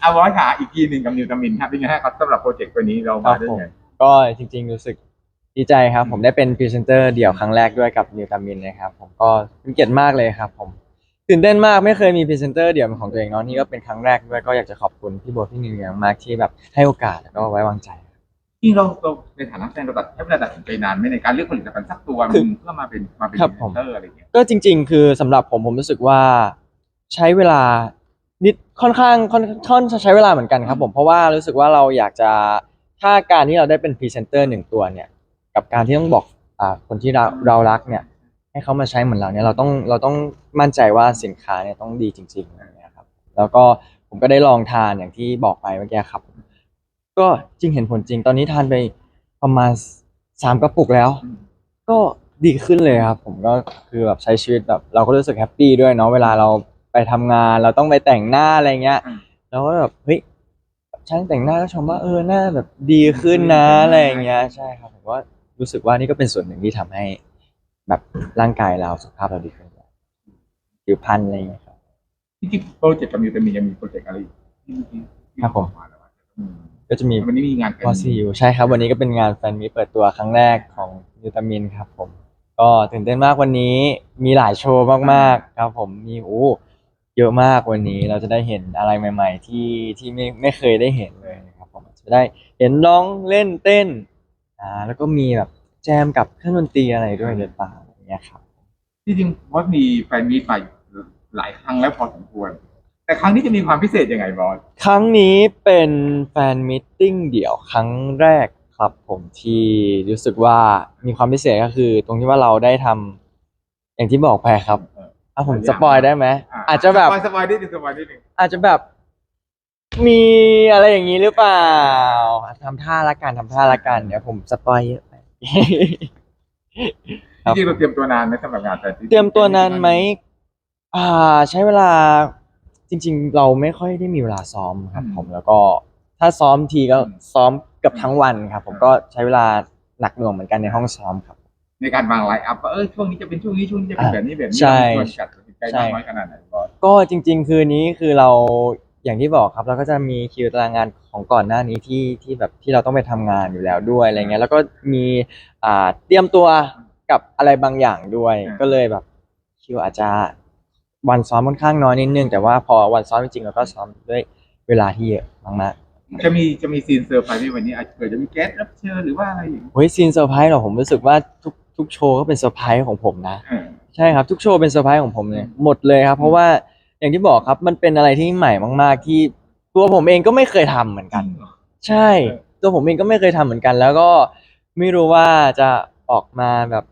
เอาไว้ค่ะอีกทีหนึ่งกับนิวตามินครับเป็นไงฮะครับสำหรับโปรเจกต์ตัวนี้เราครัมาบได้ผมไง ก็จริงๆรู้สึกดีใจครับ ผมได้เป็นพรีเซนเตอร์เดี่ยวครั้งแรกด้วยกับนิวตามินนะครับผมก็เป็นเกียรติมากเลยครับผมตื่นเต้นมากไม่เคยมีพรีเซนเตอร์เดี่ยวเป็นของตัวเองเนาะนี่ก็เป็นครั้งแรกด้วยก็อยากจะขอบคุณพี่โบทพี่นิวอย่างมากที่แบบให้โอกาสแล้วก็ไว้วางใจ จริงเราเราในฐานะแฟนเราตัดใช้เวลาตัดสินใจนานไหมในการเลือกผลิตภัณฑ์สักตัวหคือนึ่งเพื่อมาเป็นมาเป็นครับพรีผมเซนเตอร์อะไรอย่างเงี้ย ก็จริง ๆ คือสำหรับผมผมรู้สึกว่าใช้เวลานิด ค่อนข้างค่อนค่อนใช้เวลาเหมือนกันครับผมเพราะว่ารู้สึกว่าเราอยากจะถ้าการที่เราได้เป็นพรีเซนเตอร์หนึ่งตัวเนี่ย กับการที่ต้องบอกอ่าคนที่เราเรารักเนี่ย ให้เขามาใช้เหมือนเราเนี่ยเราต้องเราต้องมั่นใจว่าสินค้าเนี่ยต้องดีจริงๆอะครับ แล้วก็ผมก็ได้ลองทานอย่างที่บอกไปเมื่อกี้ครับ ก็จริงเห็นผลจริง ตอนนี้ทานไปประมาณสามกระปุกแล้ว ก็ดีขึ้นเลยครับ ผมก็คือแบบใช้ชีวิตแบบ เราก็รู้สึกแฮปปี้ด้วยเนาะเวลาเรา ไปทำงาน เราต้องไปแต่งหน้าอะไรเงี้ยอืม เราก็แบบเฮ้ยช่างแต่งหน้าก็ชมว่าเออหน้าแบบดีขึ้นนะอะไรอย่างเงี้ยใช่ครับผมว่ารู้สึกว่านี่ก็เป็นส่วนหนึ่งที่ทำให้ แบบร่างกายเราสุขภาพเราดีขึ้นผิวพรรณอะไรอย่างเงี้ยครับ ที่จริงโปรเจกต์กับนิวตามินยังมีโปรเจกต์อะไรอีกที่ที่ที่ครับผมาแล้วอะอืมก็จะมี วันนี้มีงานกันวอซีอยู่ใช่ครับ วันนี้ก็เป็นงานแฟนมีตเปิดตัวครั้งแรกของวิตามินครับผม ก็ตื่นเต้นมากวันนี้มีหลายโชว์มากๆครับผมมีโอ้ เยอะมากวันนี้เราจะได้เห็นอะไรใหม่ ๆ ที่ที่ไม่ไม่เคยได้เห็นเลยนะครับผมจะได้เห็นร้องเล่นเต้นอ่าแล้วก็มีแบบแจมกับเครื่องดนตรีอะไรด้วยหรือเปล่าอย่างเงี้ยครับที่จริงว่ามีแฟนมีตมาหลายครั้งแล้วพอสมควร แต่ครั้งนี้จะมีความพิเศษยังไงบอสครั้งนี้เป็นแฟนมิทติ้งเดี่ยวครั้งแรกครับผมที่รู้สึกว่ามีความพิเศษก็คือ ตรงที่ว่าเราได้ทำอย่างที่บอกไปครับ เอออะผมสปอยได้ไหมอาจจะแบบ สปอยสปอยนิดนึงสปอยนิดนึงอาจจะแบบ มีอะไรอย่างนี้หรือเปล่าทำท่าละกันทำท่าละกันเดี๋ยวผมสปอยเยอะไปครับจริงๆเราเตรียมตัวนานไหมสำหรับงานแฟนมีตเตรียมตัวนานไหม อ่า ใช้เวลา จริง ๆ เราไม่ค่อยได้มีเวลาซ้อมครับ ผมแล้วก็ ถ้าซ้อมทีก็ซ้อมเกับทั้งวันครับ ผมก็ใช้เวลาหนักหน่วงเหมือนกันในห้องซ้อมครับ ในการวางไลน์อัพว่าเออช่วงนี้จะเป็นช่วงนี้ช่วงนี้จะเป็นแบบนี้แบบนี้ใช่เรามีส่วนกัดตัดสินใจมากน้อยขนาดไหนบอสก็จริง ๆ คืนนี้คือเราอย่างที่บอกครับเราก็จะมีคิวตารางงานของก่อนหน้านี้ที่ที่แบบที่เราต้องไปทำงานอยู่แล้วด้วยอะไรเงี้ยแล้วก็มีอ่าเตรียมตัวกับอะไรบางอย่างด้วย ก็เลยแบบคิวอาจจะวันซ้อมค่อนข้างน้อยนิดนึงแต่ว่าพอวันซ้อมจริงๆเราก็ซ้อมด้วยเวลาที่เยอะมากจะมีจะมีซีนเซอร์ไพรส์ในวันนี้อาจจะเกิดจะมีแก๊สรับเชิญหรือว่าอะไรอย่างเงี้ยๆเฮ้ยซีนเซอร์ไพรส์เหรอผมรู้สึกว่าทุก ทุกโชว์ก็เป็นเซอร์ไพรส์ของผมนะเออใช่ครับทุกโชว์เป็นเซอร์ไพรส์ของผมเลยหมดเลยครับ เพราะว่าอย่างที่บอกครับมันเป็นอะไรที่ใหม่มาก ๆ ที่ตัวผมเองก็ไม่เคยทำเหมือนกัน ใช่ ตัวผมเองก็ไม่เคยทำเหมือนกัน แล้วก็ไม่รู้ว่าจะออกมาแบบ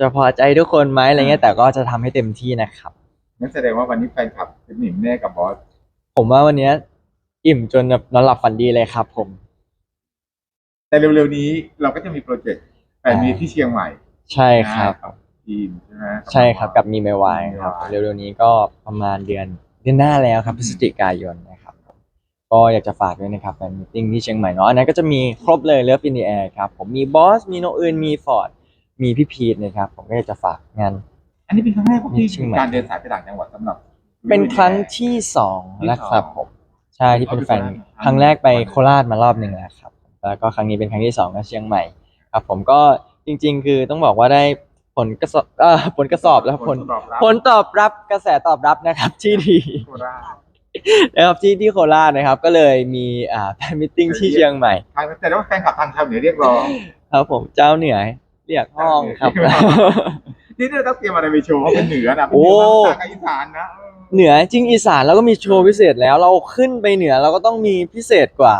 จะพอใจทุกคนไหมอะไรเงี้ยแต่ก็จะทำให้เต็มที่นะครับนั่นแสดงว่าวันนี้แฟนคลับเป็นหนิมแน่กับบอส ผมว่าวันเนี้ยอิ่มจนแบบนอนหลับฝันดีเลยครับผม แต่เร็วๆนี้เราก็จะมีโปรเจกต์ แฟนมีตที่เชียงใหม่ใช่ครับกับ ทีมใช่ไหมใช่ครับกับมีเมวายครับเร็วๆนี้ก็ประมาณเดือนเดือนหน้าแล้วครับพฤศจิกายนนะครับ ก็อยากจะฝากด้วยนะครับแฟนมิทติ้งที่เชียงใหม่เนาะอันนั้นก็จะมีครบเลยเลิฟอินเดียครับผมมีบอสมีโนอื่นมีฟอร์ดมีพี่พีทนะครับผมก็อยากจะฝากงาน อันนี้เป็นครั้งแรกที่เชียงใหม่การเดินสายไปต่างจังหวัดสำหรับ เป็นครั้งที่สองที่แล้วสองครับผมใช่ที่เป็นแฟนเอาไปโคราชครั้งแรกไปโคราชมารอบหนึ่งแล้วครับแล้วก็ครั้งนี้เป็นครั้งที่สองก็เชียงใหม่ ครับผมก็จริง ๆ คือต้องบอกว่าได้ผลกระสอบเอ่อผลกระสอบแล้วผลตอบรับผลตอบรับกระแสตอบรับนะครับที่ดี โคราชนะครับที่ที่โคราชนะครับ ก็เลยมีอ่าแฟนมิทติ้งที่เชียงใหม่ทางแต่ว่าแฟนคลับทางชาวเหนือเรียกร้อง ครับผมเจ้าเหนือเรียกห้องครับที่เราต้องเตรียมอะไรไปโชว์เพราะเป็นเหนือนะเป็นโอ้เหนือภาคอีสานนะเออเหนือจริงอีสานเราก็มีโชว์พิเศษแล้ว เราขึ้นไปเหนือเราก็ต้องมีพิเศษกว่า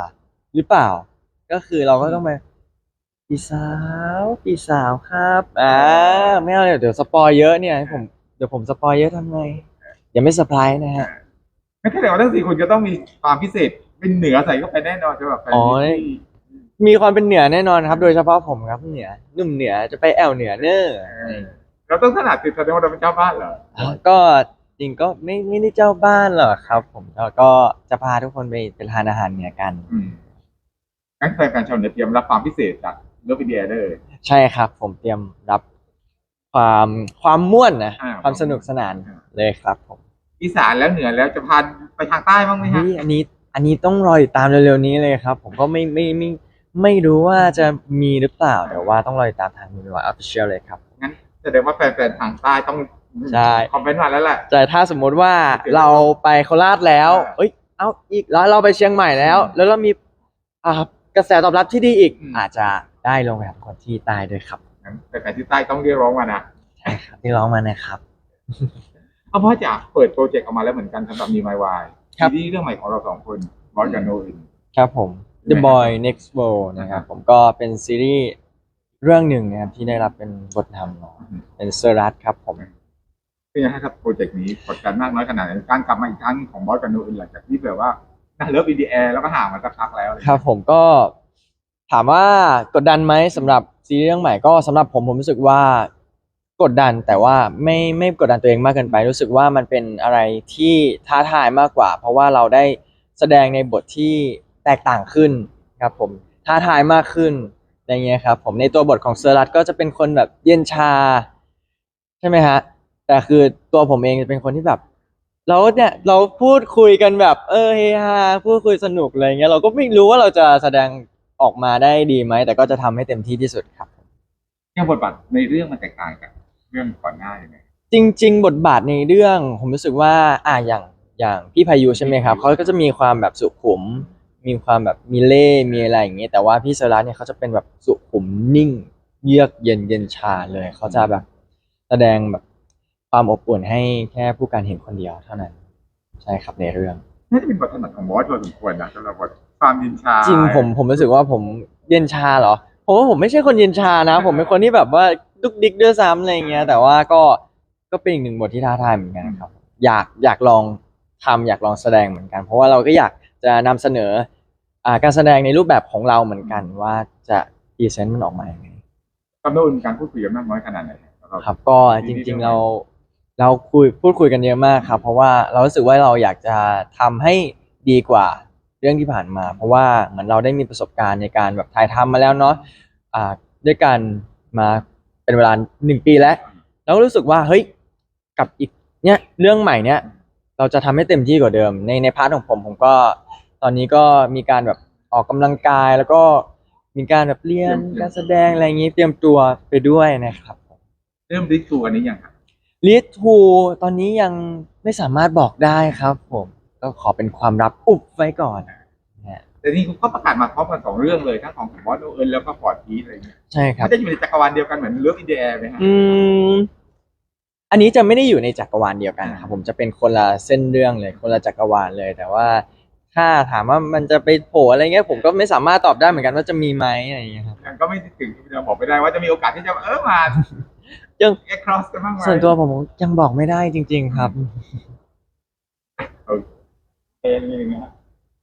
หรือเปล่า ก็คือเราก็ต้องไป พี่สาวพี่สาวครับอ่าไม่เอาเดี๋ยวเดี๋ยวสปอยเยอะเนี่ยให้ผมเดี๋ยวผมสปอยเยอะทำไงอย่าไม่เซอร์ไพรส์นะฮะไม่ใช่แต่ว่าทั้งสี่คนจะต้องมีความพิเศษเป็นเหนือใส่เข้าไปแน่นอนสำหรับแฟนอ๋อมิตรที่มีความเป็นเหนือแน่นอนครับ โดยเฉพาะผมครับเหนือหนุ่มเหนือจะไปแอวเหนือเนอร์เราต้องถนัดติดแสดงว่าเราเป็นเจ้าบ้านเหรอก็จริงก็ไม่ไม่ได้เจ้าบ้านหรอกครับ ผมแล้วก็จะพาทุกคนไปไปทานอาหารเหนือกันอืมงั้นแฟนๆชาวเหนือเตรียมรับความพิเศษจาก เลิฟอินเดียเลยใช่ครับ ผมเตรียมรับความความม่วนนะอ่า ความสนุกสนานอ่าเลยครับผมอีสานแล้วเหนือแล้วจะพาไปทางใต้บ้างไหมฮะ นี่อันนี้อันนี้ต้องรอติดตามเร็วๆนี้เลยครับ ผมก็ไม่ไม่ไม่ไม่รู้ว่าจะมีหรือเปล่าแต่ว่าต้องรอติดตามทางมินวายออฟฟิเชียลเลยครับ งั้นแสดงว่าแฟนๆทางใต้ต้องใช่ คอมเมนต์มาแล้วแหละ แต่ถ้าสมมุติว่าเราไปโคราชแล้ว อ่าเอ้ย เอาอีกแล้วเราไปเชียงใหม่แล้ว อืมแล้วเรามีอ่ากระแสตอบรับที่ดีอีก อืม อาจจะ ได้ลงไปหาคนที่ใต้ด้วยครับงั้นแฟนๆที่ใต้ต้องเรียกร้องมานะใช่ครับที่ร้องมานะครับเอาเพราะจะเปิดโปรเจกต์ออกมาแล้วเหมือนกันสำหรับมีไมวายครับซีรีส์เรื่องใหม่ของเราสองคนบอสกับโนอิน ครับผม The ยังไง Boy Next World นะครับผมก็เป็นซีรีส์เรื่องหนึ่งนะครับที่ได้รับเป็นบทนำเนาะเป็นเซอร์รัตครับผม เป็นยังไงครับโปรเจกต์นี้กดดันมากน้อยขนาดไหนการกลับมาอีกครั้งของบอสกับโนอินหลังจากที่แบบว่าน่าเลิฟอินดีแอร์แล้วก็ห่างมาสักพักแล้วอะไอย่างครัเงี้บยผมก็ ถามว่ากดดันไหมสำหรับซีรีส์เรื่องใหม่ก็สำหรับผมผมรู้สึกว่ากดดันแต่ว่าไม่ไม่กดดันตัวเองมากเกินไป รู้สึกว่ามันเป็นอะไรที่ท้าทายมากกว่า เพราะว่าเราได้แสดงในบทที่แตกต่างขึ้นครับผมท้าทายมากขึ้นอะไรเงี้ยครับผมในตัวบทของเซอร์รัตก็จะเป็นคนแบบเย็นชา ใช่ไหมฮะแต่คือตัวผมเองจะเป็นคนที่แบบ เราเนี่ยเราพูดคุยกันแบบ เออเฮฮาพูดคุยสนุกอะไรเงี้ยเราก็ไม่รู้ว่าเราจะแสดง ออกมาได้ดีไหม แต่ก็จะทำให้เต็มที่ที่สุดครับ ยังบทบาทในเรื่องมันแตกต่างจากเรื่องก่อนหน้ายังไง จริง ๆ บทบาทในเรื่อง ผมรู้สึกว่าอ่าอย่างอย่างพี่พายุใช่ไหมครับเขาก็จะมีความแบบสุขุม มีความแบบมีเล่ห์มีอะไรอย่างเงี้ยแต่ว่าพี่เซรัสเนี่ยเขาจะเป็นแบบสุขุมนิ่ง เยือกเย็นเย็นชาเลยเขาจะแบบแสดงแบบความอบอุ่นให้แค่ผู้การเห็นคนเดียวเท่านั้น ใช่ครับในเรื่อง น่าจะเป็นบทถนัดของบอสพอสมควรนะสำหรับบท ความยินชาจริงผมผมรู้สึกว่าผมเย็นชาเหรอผมว่าผมไม่ใช่คนเย็นชานะ ผมเป็นคนที่แบบว่าดุกดิกด้วยซ้ำอะไรเงี้ย แต่ว่าก็ก็เป็นอีกหนึ่งบทที่ท้าทายเหมือนกันครับ อยากอยากลองทำอยากลองแสดงเหมือนกัน เพราะว่าเราก็อยากจะนำเสนออ่าการแสดงในรูปแบบของเราเหมือนกันว่าจะพรีเซนต์มันออกมายังไงกับโนอินการพูดคุยกันมากน้อยขนาดไหนครับครับ ก็จริง ๆเราเราคุยพูดคุยกันเยอะมากครับ เพราะว่าเรารู้สึกว่าเราอยากจะทำให้ดีกว่า เรื่องที่ผ่านมา เพราะว่าเหมือนเราได้มีประสบการณ์ในการแบบถ่ายทำมาแล้วเนาะอ่าด้วยกันมาเป็นเวลาหนึ่งปีแล้วเราก็รู้สึกว่าเฮ้ยกับอีกเนี้ยเรื่องใหม่เนี้ยเราจะทำให้เต็มที่กว่าเดิม ในในพาร์ทของผมผมก็ตอนนี้ก็มีการแบบออกกำลังกายแล้วก็มีการแบบเรียนการแสดงอะไรอย่างนี้เตรียมตัวไปด้วยนะครับเริ่มดิสทูอันนี้ยังครับลิททูตอนนี้ยังไม่สามารถบอกได้ครับผม ก็ขอเป็นความลับอุบไว้ก่อนนะฮะแต่นี่เขาประกาศมาพร้อมกันสองเรื่องเลยทั้งของบอสโนอินแล้วก็ฟอร์ดพีทอะไรเงี้ยใช่ครับ มันจะอยู่ในจักรวาลเดียวกันเหมือนเลิฟอินดีแอร์ไหมฮะ อืม อันนี้จะไม่ได้อยู่ในจักรวาลเดียวกันครับ ผมจะเป็นคนละเส้นเรื่องเลย คนละจักรวาลเลย แต่ว่า ถ้าถามว่ามันจะไปโผล่อะไรเงี้ย ผมก็ไม่สามารถตอบได้เหมือนกันว่าจะมีไหมอะไรอย่างเงี้ยครับ ยังก็ไม่ถึงจะบอกไม่ได้ว่าจะมีโอกาสที่จะเออมายัง เอ็กครอสกันบ้างไหมส่วนตัวผมยังบอกไม่ได้จริง ๆ ครับ เอ็นนี่นะฮะ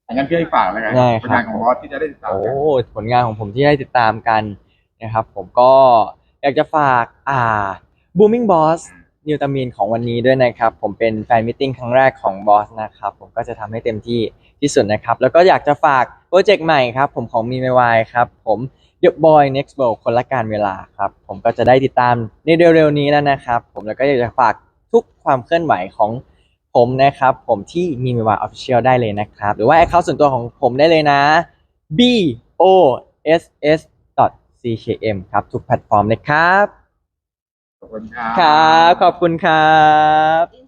อันนั้นพี่ให้ฝากเลยไงได้ผครับลงานของบอสที่จะได้ติดตามโอ้กันผลงานของผมที่ได้ติดตามกันนะครับ ผมก็อยากจะฝากอ่า Booming Boss นิวตามีนของวันนี้ด้วยนะครับ ผมเป็นแฟนมิทติ้งครั้งแรกของบอสนะครับ ผมก็จะทำให้เต็มที่ที่สุดนะครับ แล้วก็อยากจะฝากโปรเจกต์ใหม่ครับ ผมของมีไมวายครับ ผม The Boy Next World คนละการเวลาครับ ผมก็จะได้ติดตามในเร็วๆนี้แล้วนะครับ ผมแล้วก็อยากจะฝากทุกความเคลื่อนไหวของ ผมนะครับ ผมที่มีไมวายออฟฟิเชียลได้เลยนะครับ หรือว่าแอคเคาท์ส่วนตัวของผมได้เลยนะ b o s s c k m ครับ ทุกแพลตฟอร์มเลยครับ ขอบคุณครับ ครับ ขอบคุณครับอิน